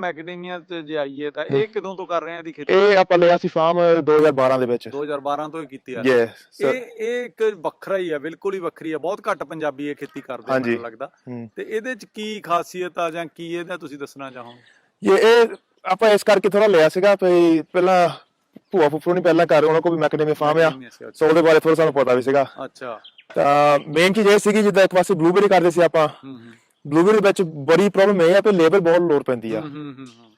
ਮੈਕਡੇਮੀਆ ਤੇ ਜੇ ਆਈਏ ਤਾਂ ਇਹ ਕਦੋਂ ਤੋਂ ਕਰ ਰਹੇ ਆ ਇਹਦੀ ਖੇਤੀ? ਇਹ ਆਪਾਂ ਲਿਆ ਸੀ ਫਾਰਮ 2012 ਦੇ ਵਿੱਚ। 2012 ਤੋਂ ਹੀ ਕੀਤੀ ਆ। ਇਹ ਇਹ ਇੱਕ ਵੱਖਰਾ ਹੀ ਆ ਬਿਲਕੁਲ ਹੀ ਵੱਖਰੀ ਆ। ਬਹੁਤ ਘੱਟ ਪੰਜਾਬੀ ਇਹ ਖੇਤੀ ਕਰਦੇ। ਮੈਨੂੰ ਲੱਗਦਾ। ਤੇ ਇਹਦੇ ਚ ਕੀ ਖਾਸੀਅਤ ਆ ਜਾਂ ਕੀ ਇਹਦਾ ਤੁਸੀਂ ਦੱਸਣਾ ਚਾਹੋਗੇ? ਇਹ ਇਹ ਆਪਾਂ ਇਸ ਕਰਕੇ ਥੋੜਾ ਲਿਆ ਸੀਗਾ ਵੀ ਪਹਿਲਾਂ ਭੂਆ ਫੁੱਫੂ ਨਹੀਂ ਪਹਿਲਾਂ ਕਰ ਉਹਨਾਂ ਕੋਲ ਵੀ ਮੈਕਡੇਮੀ ਫਾਰਮ ਆ। ਸੋ ਉਹਦੇ ਬਾਰੇ ਥੋੜਾ ਸਾਨੂੰ ਪਤਾ ਵੀ ਸੀਗਾ। ਅੱਛਾ। ਤਾਂ ਮੇਨ ਚੀਜ਼ ਇਹ ਸੀਗੀ ਜਿੱਦਾਂ ਇੱਕ ਪਾਸੇ ਬਲੂਬੇਰੀ ਕਰਦੇ ਸੀ ਆਪਾਂ। ਹੂੰ ਹੂੰ। ਬਲੂਬੇਰੀ ਵਿੱਚ ਬੜੀ ਪ੍ਰੋਬਲਮ ਇਹ ਆ ਕਿ ਲੇਬਰ ਬਹੁਤ ਲੋਡ ਪੈਂਦੀ ਆ।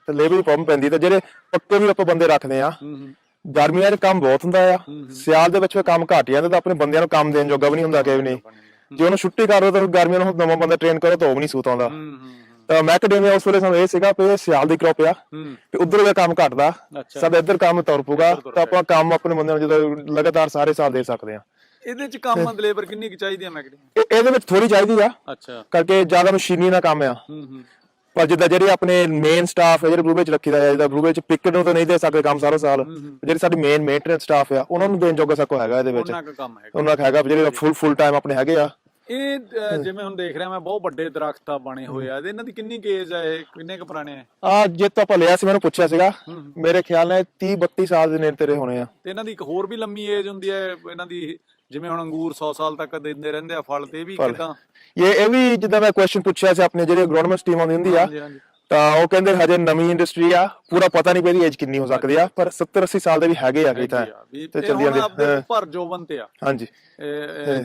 ਤੇ ਲੇਬਰ ਦੀ ਪ੍ਰੋਬਲਮ ਪੈਂਦੀ ਤੇ ਜਿਹੜੇ ਪੱਕੇ ਵੀ ਆਪਾਂ ਬੰਦੇ ਰੱਖਦੇ ਆ ਗਰਮੀਆਂ 'ਚ ਕੰਮ ਬਹੁਤ ਹੁੰਦਾ ਆ। ਸਿਆਲ ਦੇ ਵਿੱਚ ਕੰਮ ਘੱਟ ਜਾਂਦਾ ਤਾਂ ਆਪਣੇ ਬੰਦਿਆਂ ਨੂੰ ਕੰਮ ਦੇਣ ਜੋਗਾ ਵੀ ਨਹੀਂ ਹੁੰਦਾ ਕਿ ਵੀ ਨਹੀਂ ਜੇ ਉਹਨੂੰ ਛੁੱਟੀ ਕਰੋ ਤਾਂ ਗਰਮੀਆਂ ਨੂੰ ਨਵਾਂ ਬੰਦਾ ਟ੍ਰੇਨ ਕਰੋ ਤਾਂ ਉਹ ਵੀ ਨਹੀਂ ਸੂਤ ਆਉਂਦਾ। ਤਾਂ ਮੈਕਡੇਮੀਆ ਉਸ ਵੇਲੇ ਸਾਨੂੰ ਇਹ ਸੀਗਾ ਕਿ ਸਿਆਲ ਦੀ ਕ੍ਰੌਪ ਆ ਕਿ ਉਧਰ ਦਾ ਕੰਮ ਘਟਦਾ। ਸਭ ਇੱਧਰ ਕੰਮ ਤੁਰ ਪੂਗਾ ਤਾਂ ਆਪਾਂ ਕੰਮ ਆਪਣੇ ਬੰਦਿਆਂ ਨੂੰ ਜਦੋਂ ਲਗਾਤਾਰ ਸਾਰੇ ਸਾਲ ਦੇ ਸਕਦੇ ਆ। ਇਹਦੇ ਚ ਕੰਮ ਲੇਬਰ ਕਿੰਨੀ ਕੁ ਚਾਹੀਦੀ ਆ ਇਹ- ਇਹਦੇ ਵਿੱਚ ਥੋੜੀ ਚਾਹੀਦੀ ਆ ਅੱਛਾ। ਕਰਕੇ ਜ਼ਿਆਦਾ ਮਸ਼ੀਨੀ ਦਾ ਕੰਮ ਆ। ਹੂੰ ਹੂੰ। ਪਰ ਜਿੱਦਾਂ ਜਿਹੜੇ ਆਪਣੇ ਮੇਨ ਸਟਾਫ ਹੈ ਜਿਹੜੇ ਬਲੂਬੇ ਚ ਰੱਖੀਦਾ ਹੈ ਜਿੱਦਾਂ ਬਲੂਬੇ ਚ ਪਿਕਟ ਨੂੰ ਤਾਂ ਨਹੀਂ ਦੇ ਸਕਦੇ ਕੰਮ ਸਾਰਾ ਸਾਲ। ਜਿਹੜੇ ਸਾਡੀ ਮੇਨ ਮੇਨਟੇਨੈਂਸ ਸਟਾਫ ਆ ਉਹਨਾਂ ਨੂੰ ਦੇਣ ਜੋਗਾ ਸਾ ਕੋ ਹੈਗਾ ਇਹਦੇ ਵਿੱਚ। ਉਹਨਾਂ ਕੁ ਕੰਮ ਹੈਗਾ। ਉਹਨਾਂ ਦਾ ਹੈਗਾ ਜਿਹੜੇ ਫੁੱਲ ਫੁੱਲ ਟਾਈਮ ਆਪਣੇ ਹੈਗੇ ਆ। ਇਹ ਅ, ਜਿਵੇਂ ਹੁਣ ਦੇਖ ਰਿਹਾ ਮੈਂ ਬਹੁਤ ਵੱਡੇ ਦਰਖਤ ਆ ਬਣੇ ਹੋਏ ਆ। ਇਹਨਾਂ ਦੀ ਕਿੰਨੀ ਕੇਜ ਆ ਇਹ? ਕਿੰਨੇ ਕੁ ਪੁਰਾਣੇ ਆ? ਆ ਜੇ ਤਾਂ ਆਪਾਂ ਲਿਆ ਸੀ ਮੈਨੂੰ ਪੁੱਛਿਆ ਸੀਗਾ। ਮੇਰੇ ਖਿਆਲ ਨਾਲ 30 32 ਸਾਲ ਦੇ ਨੇੜੇ ਤੇਰੇ ਹੋਣੇ ਆ। ਤੇ ਇਹਨਾਂ ਦੀ ਇੱਕ ਹੋਰ ਵੀ ਲੰਮੀ ਏਜ ਹੁੰਦੀ ਹੈ ਇਹਨਾਂ ਦੀ ਜਿਵੇਂ ਹੁਣ ਅੰਗੂਰ 100 ਸਾਲ ਤੱਕ ਦਿੰਦੇ ਰਹਿੰਦੇ ਆ ਫਲ ਤੇ ਇਹ ਵੀ ਕਿਦਾਂ? ਇਹ ਇਹ ਵੀ ਜਿੱਦਾਂ ਮੈਂ ਕੁਐਸਚਨ ਪੁੱਛਿਆ ਸੀ ਆਪਣੇ ਜਿਹੜੇ ਅਗਰੋਨਮਿਸਟ ਟੀਮ ਆਉਂਦੀ ਹੁੰਦੀ ਆ ਹਾਂਜੀ ਹਾਂਜੀ। ਤਾਂ ਉਹ ਕਹਿੰਦੇ ਹਜੇ ਨਵੀਂ ਇੰਡਸਟਰੀ ਆ ਪੂਰਾ ਪਤਾ ਨਹੀਂ ਵੀ ਇਹਦੀ ਏਜ ਕਿੰਨੀ ਹੋ ਸਕਦੀ ਆ ਪਰ 70 80 ਸਾਲ ਦੇ ਵੀ ਹੈਗੇ ਆ ਤਾਂ। ਵੀ ਤੇ ਇਹ ਚੱਲੀ ਹੁਣ ਜਾਂਦੇ ਆਪਦੇ ਭਰ ਜੋਬਨ ਤੇ ਆ। ਹਾਂਜੀ।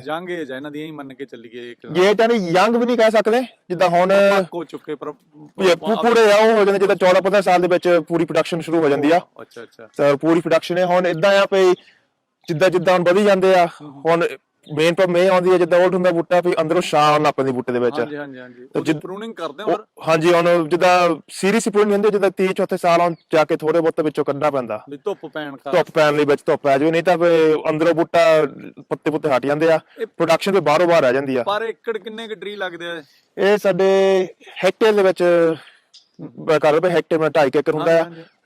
ਜੰਗ ਏਜ ਆ ਇਹਨਾਂ ਦੀ ਹੀ ਮੰਨ ਕੇ ਚੱਲੀਏ ਇੱਕ। ਇਹ ਤਾਂ ਨਹੀਂ ਯੰਗ ਵੀ ਨਹੀਂ ਕਹਿ ਸਕਦੇ ਜਿੱਦਾਂ ਹੁਣ ਕੋ ਚੁੱਕੇ ਪਰ ਇਹ ਪੂ- ਪੂਰੇ ਆ ਉਹ ਹੋ ਜਾਂਦੇ ਜਿੱਦਾਂ 14 15 ਸਾਲ ਦੇ ਵਿੱਚ ਪੂਰੀ ਪ੍ਰੋਡਕਸ਼ਨ ਸ਼ੁਰੂ ਹੋ ਜਾਂਦੀ ਆ। ਅੱਛਾ ਅੱਛਾ। ਤਾਂ ਪੂਰੀ ਪ੍ਰੋਡਕਸ਼ਨ ਹੈ। ਹੁਣ ਇਦਾਂ ਆ ਵੀ ਜਿੱਦਾਂ ਜਿੱਦਾਂ ਹੁਣ ਵਧੀ ਜਾਂਦੇ ਆ ਹੁਣ ਮੇਨ ਪ੍ਰੋਬਲਮ ਇਹ ਆਉਂਦੀ ਹੈ ਜਿੱਦਾਂ ਉਹ ਹੁੰਦਾ ਬੂਟਾ ਵੀ ਅੰਦਰੋਂ ਛਾਂ ਆਉਣ ਲੱਗ ਬੂਟੇ ਦੇ ਵਿੱਚ। ਹਾਂਜੀ ਹਾਂਜੀ ਹਾਂਜੀ। ਉਹ ਪ੍ਰੂਨਿੰਗ ਕਰਦੇ ਹੋ ਹਾਂਜੀ ਹੁਣ ਜਿੱਦਾਂ ਸੀਰੀਅਸ ਪ੍ਰੋਬਲਮ ਹੁੰਦੀ ਜਿੱਦਾਂ 30 ਚੌਥੇ ਸਾਲ ਆਉਣ ਜਾ ਕੇ ਥੋੜੇ ਬਹੁਤ ਵਿੱਚੋਂ ਕੱਢਣਾ ਪੈਂਦਾ। ਵੀ ਧੁੱਪ ਪੈਣ ਕਰ ਧੁੱਪ ਪੈਣ ਲਈ ਵਿੱਚ ਧੁੱਪ ਪੈ ਜਾਵੇ ਨਹੀਂ ਤਾਂ ਫਿਰ ਅੰਦਰੋਂ ਬੂਟਾ ਪੱਤੇ ਪੁੱਤੇ ਹਟ ਜਾਂਦੇ ਆ ਪ੍ਰੋਡਕਸ਼ਨ ਤੇ ਬਾਹਰੋਂ ਬਾਹਰ ਆ ਜਾਂਦੀ ਆ। ਪਰ ਏਕੜ ਕਿੰਨੇ ਕੁ ਟਰੀ ਲੱਗਦੇ ਆ? ਇਹ ਸਾਡੇ ਹੈਕਟੇਅਰ ਦੇ ਵਿੱਚ ਮੈਂ ਕਰ ਹੈਕਟੇਅਰ ਮੈਂ 2.5 ਏਕੜ ਹੁੰਦਾ ਆ।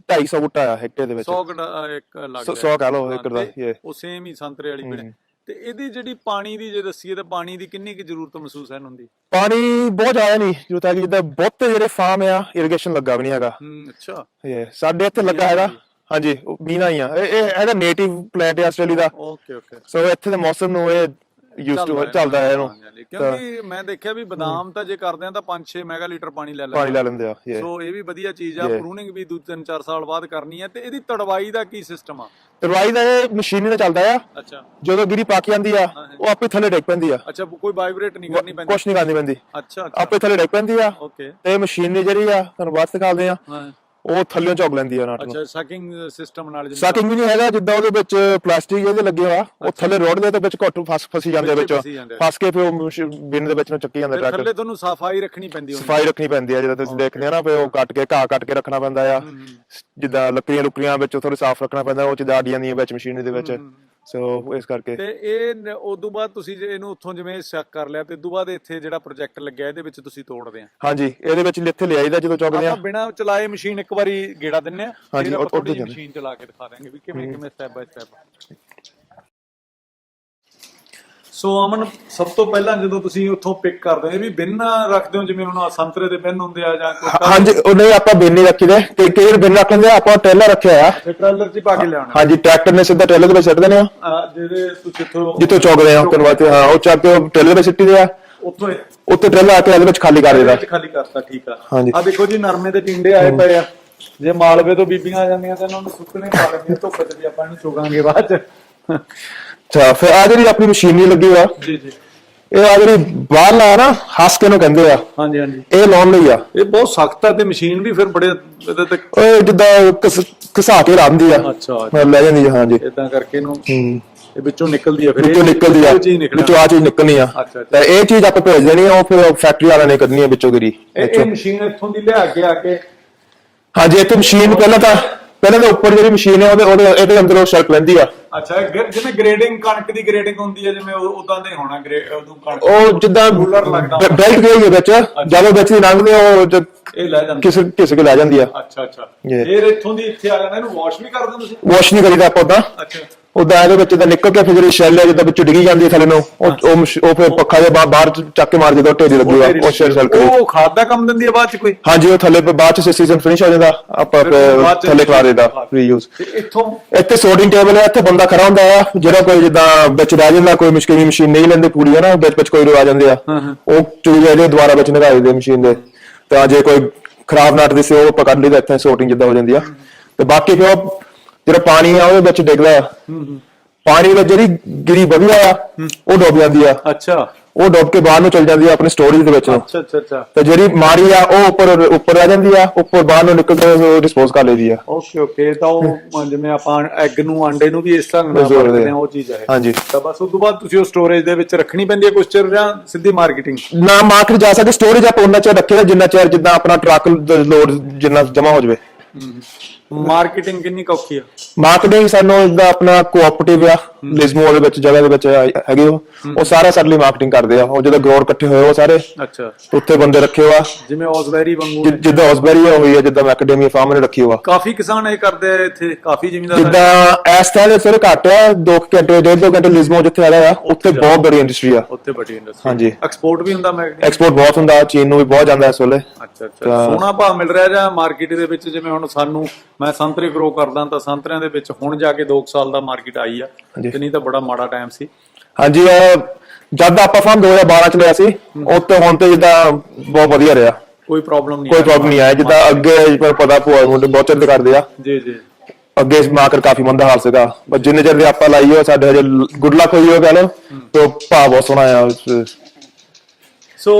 250 ਬੂਟਾ ਆ ਹੈਕਟੇਅਰ ਦੇ ਵਿੱਚ। 100 ਇੱਕ ਲੱਗਦਾ 100 ਕਹ ਲਓ ਏਕੜ ਦਾ ਇਹ। ਉਹ ਸੇਮ ਹੀ ਸੰਤਰੇ ਵਾਲੀ ਬਣੇ ਤੇ ਇਹਦੀ ਜਿਹੜੀ ਪਾਣੀ ਦੀ ਜੇ ਦੱਸੀਏ ਤਾਂ ਪਾਣੀ ਦੀ ਕਿੰਨੀ ਕੁ ਜ਼ਰੂਰਤ ਮਹਿਸੂਸ ਹੈ ਹੁੰਦੀ ਪਾਣੀ ਬਹੁਤ ਜ਼ਿਆਦਾ ਨਹੀਂ ਜ਼ਰੂਰਤ ਹੈ ਕਿ ਜਿੱਦਾਂ ਬਹੁਤੇ ਜਿਹੜੇ ਫਾਰਮ ਆ ਇਰੀਗੇਸ਼ਨ ਲੱਗਾ ਵੀ ਨਹੀਂ ਹੈਗਾ। ਹੂੰ ਅੱਛਾ। ਇਹ ਸਾਡੇ ਇੱਥੇ ਲੱਗਾ ਹੈਗਾ। ਹਾਂਜੀ ਉਹ ਮੀਨਾ ਹੀ ਆ। ਇਹ ਇਹ ਇਹਦਾ ਨੇਟਿਵ ਪਲਾਂਟ ਹੈ ਆਸਟ੍ਰੇਲੀਆ ਦਾ। Okay okay. ਸੋ ਇੱਥੇ ਦੇ ਮੌਸਮ ਨੂੰ ਇਹ ਯੂਜ਼ ਟੂ ਚੱਲਦਾ ਹੈ ਇਹਨੂੰ। ਕਿਉਂਕਿ ਮੈਂ ਦੇਖਿਆ ਵੀ ਬਦਾਮ ਤਾਂ ਜੇ ਕਰਦੇ ਆ ਤਾਂ 5-6 ਮੈਗਾ ਲੀਟਰ ਪਾਣੀ ਲੈ ਪਾਣੀ ਲੈਂਦੇ ਲੈ ਲੈਂਦੇ ਆ ਸੋ ਇਹ ਵੀ ਵਧੀਆ ਚੀਜ਼ ਆ। ਪ੍ਰੂਨਿੰਗ ਵੀ ਦੂ 3-4 ਸਾਲ ਬਾਅਦ ਕਰਨੀ ਹੈ ਤੇ ਇਹਦੀ ਤੜਵਾਈ ਦਾ ਕੀ ਸਿਸਟਮ ਆ? ਤਰਵਾਈ ਦਾ ਇਹ ਮਸ਼ੀਨੀ ਦਾ ਚੱਲਦਾ ਆ। ਅੱਛਾ। ਜਦੋਂ ਗਿਰੀ ਪੱਕ ਜਾਂਦੀ ਆ ਉਹ ਆਪੇ ਥੱਲੇ ਡਿੱਗ ਪੈਂਦੀ ਆ। ਅੱਛਾ ਕੋਈ ਵਾਈਬ੍ਰੇਟ ਨਹੀਂ ਕਰਨੀ ਪੈਂਦੀ। ਕੁਛ ਨਹੀਂ ਕਰਨੀ ਪੈਂਦੀ। ਅੱਛਾ ਆਪੇ ਥੱਲੇ ਡਿੱਗ ਪੈਂਦੀ ਆ। ਓਕੇ ਤੇ ਮਸ਼ੀਨਰੀ ਜਿਹੜੀ ਆ ਤੁਹਾਨੂੰ ਬਾਅਦ ਦਿਖਾਉਂਦੇ ਆ। ਹਾਂ। ਉਹ ਥੱਲਿਓਂ ਝੋਕ ਲੈਂਦੀ ਆ ਨਾਟ ਨੂੰ। ਅੱਛਾ ਸਕਿੰਗ ਸਿਸਟਮ ਨਾਲ ਜਿਵੇਂ ਸਕਿੰਗ ਵੀ ਨਹੀਂ ਹੈਗਾ ਜਿੱਦਾਂ ਉਹਦੇ ਵਿੱਚ ਪਲਾਸਟਿਕ ਇਹਦੇ ਲੱਗੇ ਹੋਆ ਉਹ ਥੱਲੇ ਰੋਡ ਦੇ ਤੇ ਵਿੱਚ ਘੱਟ ਫਸ ਫਸੀ ਜਾਂਦੇ ਵਿੱਚ ਫਸੀ ਜਾਂਦੇ ਆ। ਫਸ ਕੇ ਫਿਰ ਉਹ ਬਿਨ ਦੇ ਵਿੱਚ ਨੂੰ ਚੱਕੀ ਜਾਂਦਾ ਫਿਰ ਟਰੱਕ। ਥੱਲੇ ਤੁਹਾਨੂੰ ਸਫ਼ਾਈ ਰੱਖਣੀ ਪੈਂਦੀ ਹੋਣੀ। ਸਫ਼ਾਈ ਰੱਖਣੀ ਪੈਂਦੀ ਆ ਜਦੋਂ ਤੁਸੀਂ ਦੇਖਦੇ ਆ ਨਾ ਵੀ ਉਹ ਕੱਟ ਕੇ ਘਾਹ ਕੱਟ ਕੇ ਰੱਖਣਾ ਪੈਂਦਾ ਆ। ਜਿੱਦਾਂ ਲੱਕੜੀਆਂ ਲੁਕੜੀਆਂ ਵਿੱਚ ਥੋੜੇ ਸਾਫ਼ ਰੱਖਣਾ ਪੈਂਦਾ ਉਹ ਚ ਦਾੜ ਜਾਂਦੀਆਂ ਵਿੱਚ ਮਸ਼ੀਨਰੀ ਦੇ ਵਿੱਚ। ਸੋ ਇਸ ਕਰਕੇ ਤੇ ਇਹ ਉਦੋਂ ਬਾਅਦ ਤੁਸੀਂ ਜੇ ਇਹਨੂੰ ਉੱਥੋਂ ਜਿਵੇਂ ਸੈੱਕ ਕਰ ਲਿਆ ਤੇ ਉਦੋਂ ਬਾਅਦ ਇੱਥੇ ਜਿਹੜਾ ਪ੍ਰੋਜੈਕਟ ਲੱਗਿਆ ਇਹਦੇ ਵਿੱਚ ਤੁਸੀਂ ਤੋੜਦੇ ਆ? ਹਾਂਜੀ ਇਹਦੇ ਵਿੱਚ ਇੱਥੇ ਲਿਆਈਦਾ ਜਦੋਂ ਚੁੱਕਦੇ ਆ ਆਪਾਂ ਬਿਨਾ ਚਲਾਏ ਮਸ਼ੀਨ ਇੱਕ ਵਾਰੀ ਗੇੜਾ ਦਿੰਨੇ ਆ ਹਾਂਜੀ, ਜਾਂਦੇ। ਮਸ਼ੀਨ ਚਲਾ ਕੇ ਦਿਖਾ ਦਾਂਗੇ ਵੀ ਕਿਵੇਂ ਕਿਵੇਂ ਸਟੈਪ ਬਾਈ ਸਟੈਪ ਸੋ ਅਮਨ ਸਭ ਤੋਂ ਪਹਿਲਾਂ ਜਦੋਂ ਤੁਸੀਂ ਉੱਥੋਂ ਪਿਕ ਕਰਦੇ ਹੋ ਇਹ ਵੀ ਬਿਨ ਰੱਖਦੇ ਹੋ ਜਿਵੇਂ ਹੁਣ ਸੰਤਰੇ ਦੇ ਬਿਨ ਹੁੰਦੇ ਆ ਜਾਂ ਕੋਈ ਹਾਂਜੀ ਉਹਨੇ ਆਪਾਂ ਬਿਨ ਨਹੀਂ ਰੱਖੀ ਦੇ। ਕਈ ਕਈ ਬਿਨ ਰੱਖ ਲੈਂਦੇ ਆ ਆਪਾਂ ਟ੍ਰੇਲਰ ਰੱਖਿਆ ਆ ਟ੍ਰੇਲਰ 'ਚ ਪਾ ਕੇ ਲਿਆਉਣਾ। ਹਾਂਜੀ ਟਰੈਕਟਰ ਨੇ ਸਿੱਧਾ ਟ੍ਰੇਲਰ ਦੇ ਵਿੱਚ ਸਿੱਟ ਦੇਣੇ ਆ। ਜਿਹੜੇ ਤੁਸੀਂ ਇੱਥੋਂ ਜਿੱਥੋਂ ਚੁੱਕਦੇ ਆ ਕਰਵਾਤੇ ਹਾਂ ਉਹ ਚੱਕ ਕੇ ਟ੍ਰੇਲਰ ਵਿੱਚ ਸਿੱਟੀ ਦੇ ਆ। ਉੱਥੋਂ ਉੱਤੇ ਟ੍ਰੇਲਰ ਆ ਕੇ ਇਹਦੇ ਵਿੱਚ ਖਾਲੀ ਕਰ ਦੇਦਾ ਖਾਲੀ ਕਰਤਾ ਠੀਕ ਆ। ਹਾਂਜੀ। ਆ ਦੇਖੋ ਜੀ ਨਰਮੇ ਦੇ ਟਿੰਡੇ ਆਏ ਪਏ ਆ। ਜੇ ਮਾਲਵੇ ਤੋਂ ਬੀਬੀਆਂ ਆ ਜਾਂਦੀਆਂ ਤਾਂ ਇਹਨਾਂ ਨੂੰ ਸੁੱਕਣੇ ਪਾ ਲੈਂਦੀਆਂ ਧੁੱਪ 'ਚ ਵੀ ਆਪਾਂ ਇਹਨੂੰ ਚੁਗਾਂਗੇ ਬਾਅਦ 'ਚ। ਅੱਛਾ ਫਿਰ ਆ ਜਿਹੜੀ ਆਪਣੀ ਮਸ਼ੀਨਰੀ ਲੱਗੀ ਹੋਆ ਜੀ ਜੀ। ਇਹ ਆ ਜਿਹੜੀ ਬਾਹਰ ਲਾ ਨਾ ਹਸਕੇ ਨੂੰ ਕਹਿੰਦੇ ਆ। ਹਾਂਜੀ ਹਾਂਜੀ। ਇਹ ਲਾਉਣ ਲਈ ਆ। ਇਹ ਬਹੁਤ ਸਖਤ ਆ ਤੇ ਮਸ਼ੀਨ ਵੀ ਫਿਰ ਬੜੇ ਇਹਦੇ ਤੇ ਉਹ ਜਿੱਦਾਂ ਘਸ- ਘਸਾ ਕੇ ਲਾਉਂਦੀ ਆ। ਅੱਛਾ ਹਾਂ, ਲੈ ਜਾਂਦੀ ਆ ਹਾਂਜੀ। ਇਦਾਂ ਕਰਕੇ ਇਹਨੂੰ ਹੂੰ। ਇਹ ਵਿੱਚੋਂ ਨਿਕਲਦੀ ਆ ਫਿਰ। ਵਿੱਚੋਂ ਨਿਕਲਦੀ ਆ। ਚੀਜ਼ ਨਿਕਲਣਾ। ਵਿੱਚੋਂ ਆ ਚੀਜ਼ ਨਿਕਲਣੀ ਆ। ਅੱਛਾ, ਅੱਛਾ। ਤੇ ਇਹ ਚੀਜ਼ ਆਪਾਂ ਭੇਜ ਦੇਣੀ ਆ ਉਹ ਫਿਰ ਫੈਕਟਰੀ ਵਾਲਿਆਂ ਨੇ ਕੱਢਣੀ ਆ ਵਿੱਚੋਂ ਗਿਰੀ ਇਹ ਇਹ ਮਸ਼ੀਨ ਇੱਥੋਂ ਦੀ ਲਿਆ ਕੇ ਆ ਕੇ। ਹਾਂਜੀ ਇੱਥੇ ਮਸ਼ੀਨ ਪਹਿਲਾਂ ਤਾਂ ਪਹਿਲਾਂ ਤਾਂ ਉੱਪਰ ਜਿਹੜੀ ਮਸ਼ੀਨ ਹੈ ਉਹਦੇ ਉਹਦੇ ਇਹਦੇ ਅੰਦਰ ਉਹ ਲੈਂਦੀ ਆ। ਅੱਛਾ ਗ- ਜਿਵੇਂ ਗ੍ਰੇਡਿੰਗ ਕਣਕ ਦੀ ਗ੍ਰੇਡਿੰਗ ਹੁੰਦੀ ਹੈ ਜਿਵੇਂ ਉਦਾਂ ਦੇ ਹੋਣਾ ਗ੍ਰੇਡ ਉਦੋਂ ਕਣਕ ਉਹ ਜਿੱਦਾਂ Ruler ਲੱਗਦਾ ਬੈ- ਬੈਲਟ ਗਈ ਹੈ ਵਿੱਚ। ਜਦੋਂ ਵਿੱਚ ਦੀ ਲੰਘਦੇ ਉਹ ਜ- ਇਹ ਲੈ ਜਾਂਦਾ। ਕਿਸੇ ਕਿਸੇ ਕੇ ਲੈ ਜਾਂਦੀ ਆ। ਅੱਛਾ ਅੱਛਾ. ਫਿਰ ਇੱਥੋਂ ਦੀ ਇੱਥੇ ਆ ਜਾਂਦਾ ਇਹਨੂੰ ਵਾਸ਼ ਵੀ ਕਰਦੇ ਤੁਸੀਂ? ਵਾਸ਼ ਨਹੀਂ ਕਰੀਦਾ ਆਪਾਂ ਉਦਾਂ। ਅੱਛਾ। ਉਦਾਂ ਇਹਦੇ ਵਿੱਚ ਤਾਂ ਨਿਕਲ ਕੇ ਫਿਰ ਜਿਹੜੀ ਸ਼ੈਲ ਹੈ ਜਿੱਦਾਂ ਵਿੱਚੋਂ ਡਿੱਗੀ ਜਾਂਦੀ ਹੈ ਥੱਲੇ ਨੂੰ ਉਹ ਉਹ ਮਸ਼- ਉਹ ਫਿਰ ਪੱਖਾ ਦੇ ਬਾਹਰ ਬਾਹਰ ਚੱਕ ਕੇ ਮਾਰ ਜਦੋਂ ਢੇਰੀ ਲੱਗੂਗਾ ਉਹ ਸ਼ੈਲ ਸ਼ੈਲ ਕਰੀ ਉਹ ਖਾਦ ਦਾ ਕੰਮ ਦਿੰਦੀ ਹੈ ਬਾਅਦ ਚ ਕੋਈ? ਹਾਂਜੀ ਉਹ ਥੱਲੇ ਫਿਰ ਬਾਅਦ ਚ ਸੀਜ਼ਨ ਫਿਨਿਸ਼ ਹੋ ਜਾਂਦਾ ਆਪਾਂ ਫਿਰ ਬਾਅਦ ਚ ਥੱਲੇ ਖਲਾ ਦੇਦਾ ਰੀਯੂਜ਼ ਤੇ ਇੱਥੋਂ ਇੱਥੇ ਸੋਰਟਿੰਗ ਟੇਬਲ ਹੈ ਇੱਥੇ ਬੰਦਾ ਖੜਾ ਹੁੰਦਾ ਆ ਜਿਹੜਾ ਕੋਈ ਜਿੱਦਾਂ ਵਿੱਚ ਰਹਿ ਜਾਂਦਾ ਕੋਈ ਮੁਸ਼ਕਿਲ ਮਸ਼ੀਨ ਨਹੀਂ ਲੈਂਦੇ ਪੂਰੀ ਹੈ ਨਾ ਵਿੱਚ ਵਿੱਚ ਕੋਈ ਆ ਜਾਂਦੇ ਆ। ਉਹ ਚੂਜ਼ ਇਹਦੇ ਦੁਆਰਾ ਵਿੱਚ ਨਿਕਾਲ ਦਿੰਦੇ ਮਸ਼ੀਨ ਦੇ। ਤਾਂ ਜੇ ਕੋਈ ਖਰਾਬ ਨਟ ਦੀ ਸੀ ਉਹ ਪਕੜ ਲਈਦਾ ਇੱਥੇ ਸੋਰਟਿੰਗ ਜਿੱਦਾਂ ਹੋ ਜਾਂਦੀ ਆ। ਤੇ ਬਾਕੀ ਫਿਰ ਉਹ ਜਿਹੜਾ ਪਾਣੀ ਆ ਉਹਦੇ ਵਿੱਚ ਡਿੱਗਦਾ ਆ ਪਾਣੀ ਵਿੱਚ ਜਿਹੜੀ ਗਿਰੀ ਵਧੀਆ ਆ ਉਹ ਡੁੱਬ ਜਾਂਦੀ ਆ। ਅੱਛਾ। ਉਹ ਡੁੱਬ ਕੇ ਬਾਹਰ ਨੂੰ ਚਲ ਜਾਂਦੀ ਆ ਆਪਣੀ ਸਟੋਰੇਜ ਦੇ ਵਿੱਚ ਅੱਛਾ ਅੱਛਾ ਅੱਛਾ। ਤੇ ਜਿਹੜੀ ਮਾਰੀ ਆ ਉਹ ਉੱਪਰ ਉੱਪਰ ਆ ਜਾਂਦੀ ਆ ਉੱਪਰ ਬਾਹਰ ਨੂੰ ਨਿਕਲ ਕੇ ਡਿਸਪੋਜ਼ ਕਰ ਲਈਦੀ ਆ। ਓਕੇ ਓਕੇ ਤਾਂ ਉਹ ਜਿਵੇਂ ਆਪਾਂ ਐਗ ਨੂੰ ਆਂਡੇ ਨੂੰ ਵੀ ਇਸ ਢੰਗ ਨਾਲ। ਵਰਤਦੇ ਆ ਉਹ ਚੀਜ਼ ਹੈ। ਹਾਂਜੀ। ਤਾਂ ਬਸ ਉਸ ਤੋਂ ਬਾਅਦ ਤੁਸੀਂ ਉਹ ਸਟੋਰੇਜ ਦੇ ਵਿੱਚ ਰੱਖਣੀ ਪੈਂਦੀ ਹੈ ਕੁਝ ਚਿਰ ਜਾਂ ਸਿੱਧੀ ਮਾਰਕੀਟਿੰਗ ਨਾ ਮਾਰਕੀਟ ਜਾ ਸਕਦੇ ਸਟੋਰੇਜ ਆਪਾਂ ਉਹਨਾਂ ਚਿਰ ਰੱਖੇਗਾ ਜਿੰਨਾ ਚਿਰ ਜਿੱਦਾਂ ਆਪਣਾ ਟਰੱਕ ਲੋਡ ਜਿੰਨਾ ਜਮਾ ਹੋ ਜਾਵੇ। ਮਾਰਕੀਟਿੰਗ ਕਿੰਨੀ ਕੁ ਔਖੀ ਆ? ਮਾਰਕੀਟਿੰਗ ਸਾਨੂੰ ਦਾ ਆਪਣਾ ਕੋਆਪਰੇਟਿਵ ਆ ਲਿਜ਼ਮੋ ਦੇ ਵਿੱਚ ਜਗ੍ਹਾ ਦੇ ਵਿੱਚ ਹੈਗੇ ਉਹ। ਉਹ ਸਾਰਾ ਸਾਡੇ ਲਈ ਮਾਰਕੀਟਿੰਗ ਕਰਦੇ ਆ। ਉਹ ਜਦੋਂ ਗਰੋਰ ਇਕੱਠੇ ਹੋਏ ਉਹ ਸਾਰੇ ਅੱਛਾ। ਉੱਥੇ ਬੰਦੇ ਰੱਖੇ ਹੋਆ ਜਿਵੇਂ ਔਸਬੈਰੀ ਵਾਂਗੂ। ਜਿੱਦਾਂ ਹੌਸਬੈਰੀ ਹੋਈ ਹੈ ਜਿੱਦਾਂ ਮੈਕਡੇਮੀਆ ਫਾਰਮ ਨੇ ਰੱਖੀ ਹੋਆ ਕਾਫੀ ਕਿਸਾਨ ਇਹ ਕਰਦੇ ਆ ਇੱਥੇ ਕਾਫੀ ਜ਼ਿਮੀਂਦਾਰ ਜਿੱਦਾਂ ਇਸ ਤਰ੍ਹਾਂ ਦੇ ਸਿਰ ਘੱਟ ਆ 2 ਘੰਟੇ ਡੇਢ ਦੋ ਘੰਟੇ ਲਿਜ਼ਮੋ ਜਿੱਥੇ ਆ ਆ ਉੱਥੇ ਬਹੁਤ ਬੜੀ ਇੰਡਸਟਰੀ ਆ। ਉੱਥੇ ਵੱਡੀ ਇੰਡਸਟਰੀ ਹਾਂਜੀ। ਐਕਸਪੋਰਟ ਵੀ ਹੁੰਦਾ ਮੈਂ ਐਕਸਪੋਰਟ ਬਹੁਤ ਹੁੰਦਾ ਚੀਨ ਨੂੰ ਵੀ ਬਹੁਤ ਜਾਂਦਾ ਇਸ ਵੇਲੇ। ਅੱਛਾ ਅੱਛਾ। ਸੋਹਣਾ ਭਾਅ ਮਿਲ ਰਿਹਾ ਜਾਂ ਮਾਰਕੀਟ ਦੇ ਵਿੱਚ ਜਿਵੇਂ ਹੁਣ ਸਾਨੂੰ ਮੈਂ ਸੰਤਰੇ ਗਰੋ ਕਰਦਾ ਤਾਂ ਸੰਤਰਿਆਂ ਦੇ ਵਿੱਚ ਹੁਣ ਜਾ ਕੇ 2 ਸਾਲ ਦਾ ਮਾਰਕੀਟ ਆਈ ਆ ਤੇ ਨਹੀਂ ਤਾਂ ਬੜਾ ਮਾੜਾ ਟਾਈਮ ਸੀ। ਹਾਂਜੀ ਜਦ ਆਪਾਂ ਫਾਰਮ 2012 ਚ ਲਿਆ ਸੀ ਉੱਤੇ ਹੁਣ ਤੇ ਜਿੱਦਾਂ ਬਹੁਤ ਵਧੀਆ ਰਿਹਾ। ਕੋਈ ਪ੍ਰੋਬਲਮ ਨਹੀਂ ਕੋਈ ਪ੍ਰੋਬਲਮ ਨਹੀਂ ਆਇਆ। ਜਿੱਦਾਂ ਅੱਗੇ ਮੈਨੂੰ ਪਤਾ ਭੂਆ ਮੁੰਡੇ ਬਹੁਤ ਚਿਰ ਦੇ ਕਰਦੇ ਆ। ਜੀ ਜੀ। ਅੱਗੇ ਇਸ ਮਾਰਕੀਟ ਕਾਫੀ ਮੰਦਾ ਹਾਲ ਸੀਗਾ। ਪਰ ਜਿੰਨੇ ਚਿਰ ਦੇ ਆਪਾਂ ਲਾਈ ਉਹ ਸਾਡੇ ਹਜੇ ਗੁੱਡ ਲੱਕ ਹੋਈ ਉਹ ਗੱਲ ਤੇ ਭਾਅ ਬਹੁਤ ਸੋਹਣਾ ਆ ਉਸ- ਸੋ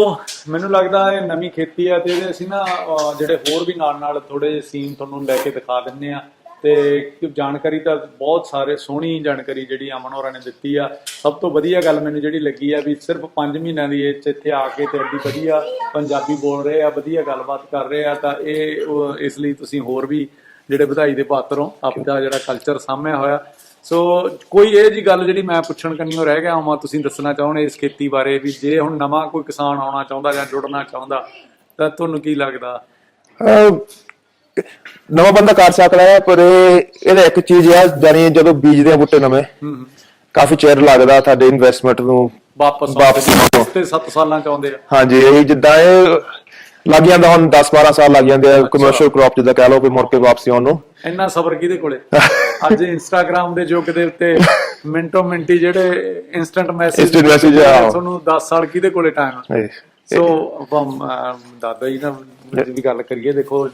ਮੈਨੂੰ ਲੱਗਦਾ ਇਹ ਨਵੀਂ ਖੇਤੀ ਆ ਤੇ ਇਹਦੇ ਅਸੀਂ ਨਾ ਅਹ, ਜਿਹੜੇ ਹੋਰ ਵੀ ਨਾਲ ਨਾਲ ਥੋੜੇ ਸੀਨ ਤੁਹਾਨੂੰ ਲੈ ਕੇ ਦਿਖਾ ਦਿੰਨੇ ਆ। ਤੇ ਕਿ ਜਾਣਕਾਰੀ ਤਾਂ ਬਹੁਤ ਸਾਰੇ ਸੋਹਣੀ ਜਾਣਕਾਰੀ ਜਿਹੜੀ ਅਮਨ ਹੋਰਾਂ ਨੇ ਦਿੱਤੀ ਆ। ਸਭ ਤੋਂ ਵਧੀਆ ਗੱਲ ਮੈਨੂੰ ਜਿਹੜੀ ਲੱਗੀ ਆ ਵੀ ਸਿਰਫ 5 ਮਹੀਨਿਆਂ ਦੀ ਏਜ 'ਚ ਇੱਥੇ ਆ ਕੇ ਤੇ ਐਡੀ ਵਧੀਆ ਪੰਜਾਬੀ ਬੋਲ ਰਹੇ ਆ ਵਧੀਆ ਗੱਲਬਾਤ ਕਰ ਰਹੇ ਆ ਤਾਂ ਇਹ ਉਹ ਇਸ ਲਈ ਤੁਸੀਂ ਹੋਰ ਵੀ ਜਿਹੜੇ ਵਧਾਈ ਦੇ ਪਾਤਰ ਹੋ ਆਪਦਾ ਜਿਹੜਾ ਕਲਚਰ ਸਾਹਮਣੇ ਹੋਇਆ। ਸੋ ਕੋਈ ਇਹ ਜੀ ਗੱਲ ਜਿਹੜੀ ਮੈਂ ਪੁੱਛਣ ਕੰਨਿਓ ਰਹਿ ਗਿਆ ਹਾਂ ਤੁਸੀਂ ਦੱਸਣਾ ਚਾਹੁੰਦੇ ਇਸ ਖੇਤੀ ਬਾਰੇ ਵੀ ਜੇ ਹੁਣ ਨਵਾਂ ਕੋਈ ਕਿਸਾਨ ਆਉਣਾ ਚਾਹੁੰਦਾ ਜਾਂ ਜੁੜਨਾ ਚਾਹੁੰਦਾ ਤਾਂ ਤੁਹਾਨੂੰ ਕੀ ਲੱਗਦਾ? ਨਵਾਂ ਬੰਦਾ ਕਰ ਸਕਦਾ ਹੈ ਪਰ ਇਹ ਇਹਦਾ ਇੱਕ ਚੀਜ਼ ਆ ਜਾਨੀ ਜਦੋਂ ਬੀਜਦੇ ਆ ਬੁੱਟੇ ਨਵੇਂ ਕਾਫੀ ਚਿਰ ਲੱਗਦਾ ਤੁਹਾਡੇ ਇਨਵੈਸਟਮੈਂਟ ਨੂੰ ਵਾਪਸ ਵਾਪਸ ਤੇ 7 ਸਾਲਾਂ ਚ ਆਉਂਦੇ ਆ। ਹਾਂਜੀ ਇਹ ਜਿੱਦਾਂ ਇਹ ਲੱਗ ਜਾਂਦਾ ਹੁਣ 10-12 ਸਾਲ ਲੱਗ ਜਾਂਦੇ ਆ ਕਮਰਸ਼ੀਅਲ ਕ੍ਰੌਪ ਜਿੱਦਾਂ ਕਹ ਲਓ ਕੋਈ ਮੁੜ ਕੇ ਵਾਪਸੀ ਆਉਣ ਨੂੰ। ਇੰਨਾ ਸਬਰ ਕਿਹਦੇ ਕੋਲੇ? ਅੱਜ ਇੰਸਟਾਗ੍ਰam ਦੇ ਯੁੱਗ ਦੇ ਉੱਤੇ ਮਿੰਟੋ ਮਿੰਟੀ ਜਿਹੜੇ ਇਨਸਟੈਂਟ ਮੈਸੇਜ ਇਨਸਟੈਂਟ ਮੈਸੇਜ ਆ ਤੁਹਾਨੂੰ 10 ਸਾਲ ਕਿਹਦੇ ਕੋਲੇ ਟਾਈਮ ਹੈ ਸੋ ਦਾਦਾ ਜੀ ਨਾਲ ਦੀ ਗੱਲ ਕਰੀਏ ਦੇਖੋ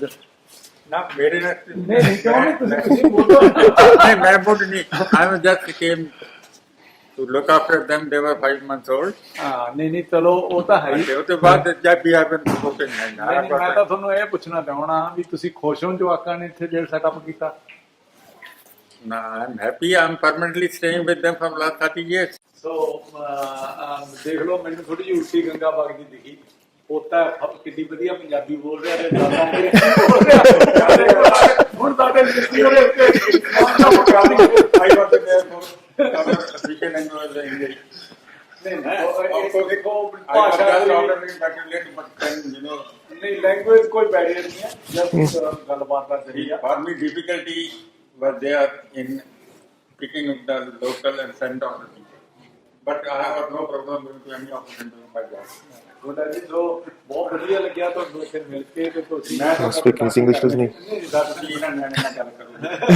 ਨਾ ਮੇਰੇ ਨਾਲ ਨਹੀਂ ਨਹੀਂ ਕਿਉਂ ਨਹੀਂ ਤੁਸੀਂ ਬੋਲੋ। ਨਹੀਂ ਮੈਂ ਬੋਲ ਨਹੀਂ। I was just came to look after them they were five months old. ਹਾਂ ਨਹੀਂ ਨਹੀਂ ਚਲੋ ਉਹ ਤਾਂ ਹੈ ਹੀ ਤੇ ਉਹਦੇ ਬਾਅਦ ਜਦ ਵੀ ਆਪ ਸਪੋਕਨ ਹੈ ਨਹੀਂ, ਨਹੀਂ, ਮੈਂ ਤਾਂ ਤੁਹਾਨੂੰ ਇਹ ਪੁੱਛਣਾ ਚਾਹਣਾ ਵੀ ਤੁਸੀਂ ਖੁਸ਼ ਹੋ ਜਵਾਕਾਂ ਨੇ ਇੱਥੇ ਜਿਹੜਾ ਸੈਟਅਪ ਕੀਤਾ? ਨਾ I'm happy. I'm permanently staying with them from last 30 years. ਸੋ ਦੇਖ ਲਓ ਮੈਨੂੰ ਥੋੜੀ ਜਿਹੀ ਉਲਟੀ ਗੰਗਾ ਵਗਦੀ ਦਿਖੀ। ਪੋਤਾ ਕਿੱਡੀ ਵਧੀਆ ਪੰਜਾਬੀ ਬੋਲ ਰਿਹਾ ਤੇ ਦਾਦਾ ਬੋਲ ਰਿਹਾ ਹੁਣ ਦਾਦਾ ਅੰਗਰੇਜ਼ੀ ਹੋ ਰਿਹਾ I was there for speaking and English ਨਹੀਂ ਮੈਂ ਉਹ ਦੇਖੋ I was ਭਾਸ਼ਾ just ਦੀ ordering better late but then you know ਨਹੀਂ ਲੈਂਗੁਏਜ ਕੋਈ ਬੈਰੀਅਰ ਨਹੀਂ ਹੈ ਜਸਟ ਗੱਲਬਾਤ ਦਾ ਜ਼ਰੀਆ for me difficulty was there in picking up the local and send on the people but I have no problem going to any of them by that ਤੁਹਾਡਾ ਜੀ ਜੋ ਬਹੁਤ ਵਧੀਆ ਲੱਗਿਆ ਤੁਹਾਨੂੰ ਇੱਥੇ ਮਿਲ ਕੇ ਤੇ ਤੁਸੀਂ ਮੈਂ Speaking English doesn't he? ਨਹੀਂ ਦੱਸ ਇਹਨਾਂ ਨਿਆਣੇ ਨਾਲ ਗੱਲ ਕਰੂੰਗਾ